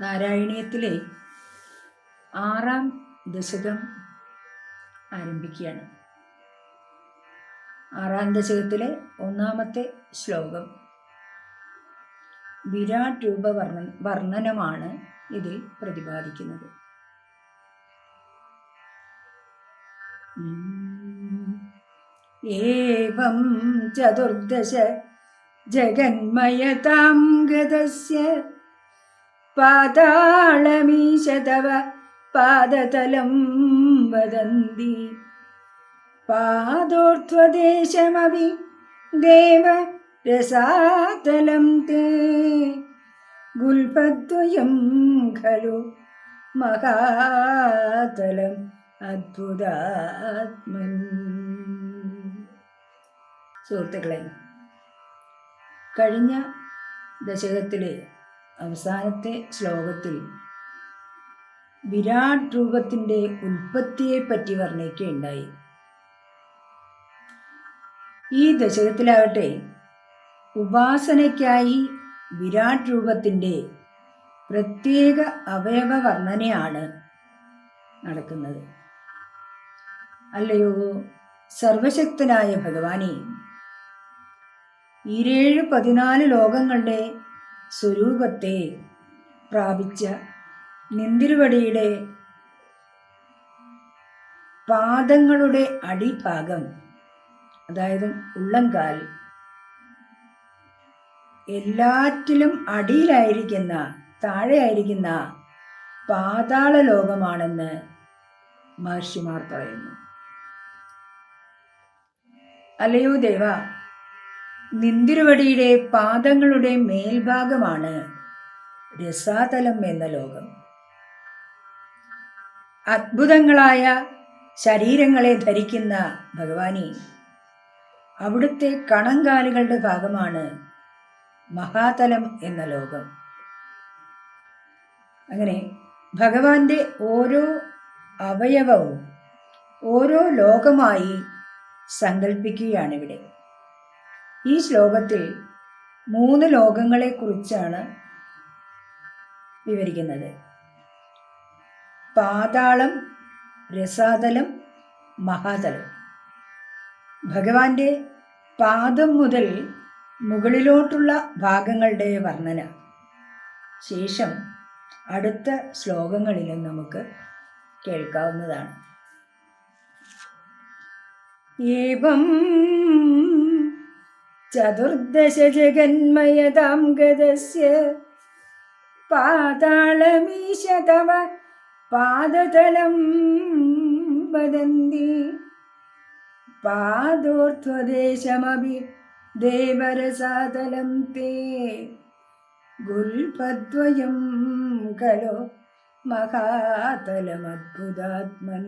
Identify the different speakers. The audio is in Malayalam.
Speaker 1: നാരായണീയത്തിലെ ആറാം ദശകം ആരംഭിക്കുകയാണ്. ആറാം ദശകത്തിലെ ഒന്നാമത്തെ ശ്ലോകം. വിരാട് രൂപ വർണ വർണനമാണ് ഇതിൽ പ്രതിപാദിക്കുന്നത്. ഏവം ചതുർദശ ജഗന്മയതാം ഗതസ്യ പാതാളമീശ തവ പാദതലം വദന്തി പാദോർധ്വദേശമവി ദേവ രസാതലം തേ. ഗുൽപദ്വയം ഖലു മഹാതലം അദ്ഭുതാത്മൻ. സുഹൃത്തുക്കളെ കഴിഞ്ഞ ദശകത്തിലെ അവസാനത്തെ ശ്ലോകത്തിൽ വിരാട് രൂപത്തിന്റെ ഉൽപ്പത്തിയെ പറ്റി വർണിക്കുകയുണ്ടായി. ഈ ദശകത്തിലാകട്ടെ ഉപാസനയ്ക്കായി വിരാട് രൂപത്തിന്റെ പ്രത്യേക അവയവ വർണനയാണ് നടക്കുന്നത്. അല്ലയോ സർവശക്തനായ ഭഗവാനെ ഈരേഴ് പതിനാല് ലോകങ്ങളുടെ സ്വരൂപത്തെ പ്രാപിച്ച നിന്തിരുവടിയുടെ പാദങ്ങളുടെ അടിഭാഗം അതായത് ഉള്ളംകാൽ എല്ലാറ്റിലും അടിയിലായിരിക്കുന്ന താഴെയായിരിക്കുന്ന പാതാള ലോകമാണെന്ന് മഹർഷിമാർ പറയുന്നു. അലയോ ദേവ നിന്തിരുവടിയുടെ പാദങ്ങളുടെ മേൽഭാഗമാണ് രസാതലം എന്ന ലോകം. അത്ഭുതങ്ങളായ ശരീരങ്ങളെ ധരിക്കുന്ന ഭഗവാനെ അവിടുത്തെ കണങ്കാലുകളുടെ ഭാഗമാണ് മഹാതലം എന്ന ലോകം. അങ്ങനെ ഭഗവാന്റെ ഓരോ അവയവവും ഓരോ ലോകമായി സങ്കല്പിക്കുകയാണിവിടെ ഈ ശ്ലോകത്തിൽ മൂന്ന് ലോകങ്ങളെക്കുറിച്ചാണ് വിവരിക്കുന്നത്. പാതാളം രസാതലം മഹാതലം. ഭഗവാന്റെ പാദം മുതൽ മുകളിലോട്ടുള്ള ഭാഗങ്ങളുടെ വർണന. ശേഷം അടുത്ത ശ്ലോകങ്ങളിലും നമുക്ക് കേൾക്കാവുന്നതാണ്. ഏവം ജഗന്മയതാം ഗതസ്യ പാതാളമീശ തവ പാദതലം വദന്തി. പാദോർധ്വദേശമപി ദേവരസാതലം തേ. ഗുൽപദ്വയം ഖലോ മഹാതലമദ്ഭുതാത്മൻ.